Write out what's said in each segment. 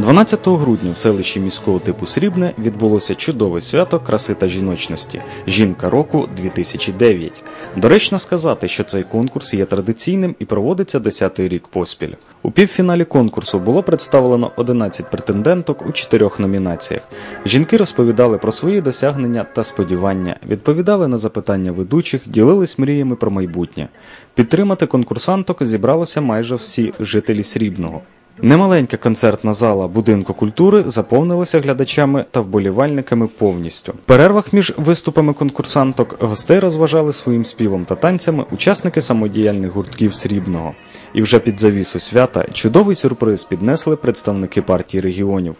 12 грудня в селищі міського типу Срібне відбулося чудове свято краси та жіночності Жінка року 2009. Доречно сказати, що цей конкурс є традиційним і проводиться 10-й рік поспіль. У півфіналі конкурсу було представлено 11 претенденток у чотирьох номінаціях. Жінки розповідали про свої досягнення та сподівання, відповідали на запитання ведучих, ділились мріями про майбутнє. Підтримати конкурсанток зібралося майже всі жителі Срібного. Немаленька концертна зала будинку культури заповнилася глядачами та вболівальниками повністю. В перервах між виступами конкурсанток гостей розважали своїм співом та танцями учасники самодіяльних гуртків Срібного. І вже під завісу свята чудовий сюрприз піднесли представники партії регіонів.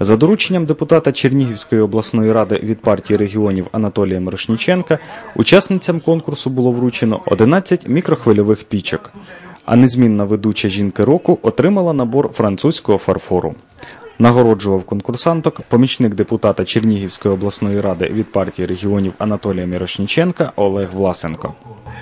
За дорученням депутата Чернігівської обласної ради від партії регіонів Анатолія Мирошніченка учасницям конкурсу було вручено 11 мікрохвильових пічок. А незмінна ведуча жінки року отримала набор французького фарфору. Нагороджував конкурсанток помічник депутата Чернігівської обласної ради від партії регіонів Анатолія Мірошніченка Олег Власенко.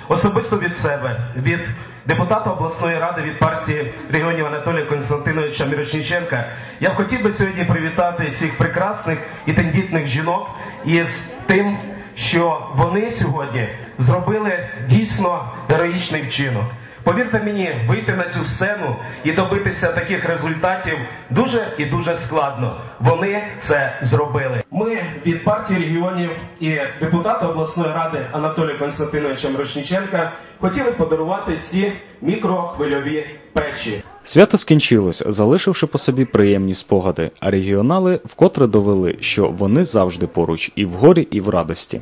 Особисто від себе, від депутата обласної ради від партії регіонів Анатолія Константиновича Мірошніченка, я б хотів би сьогодні привітати цих прекрасних і тендітних жінок із тим, що вони сьогодні зробили дійсно героїчний вчинок. Повірте мені, вийти на цю сцену і добитися таких результатів дуже і дуже складно. Вони це зробили. Ми від партії регіонів і депутата обласної ради Анатолія Константиновича Мирошніченка хотіли подарувати ці мікрохвильові печі. Свято скінчилось, залишивши по собі приємні спогади, а регіонали вкотре довели, що вони завжди поруч і в горі, і в радості.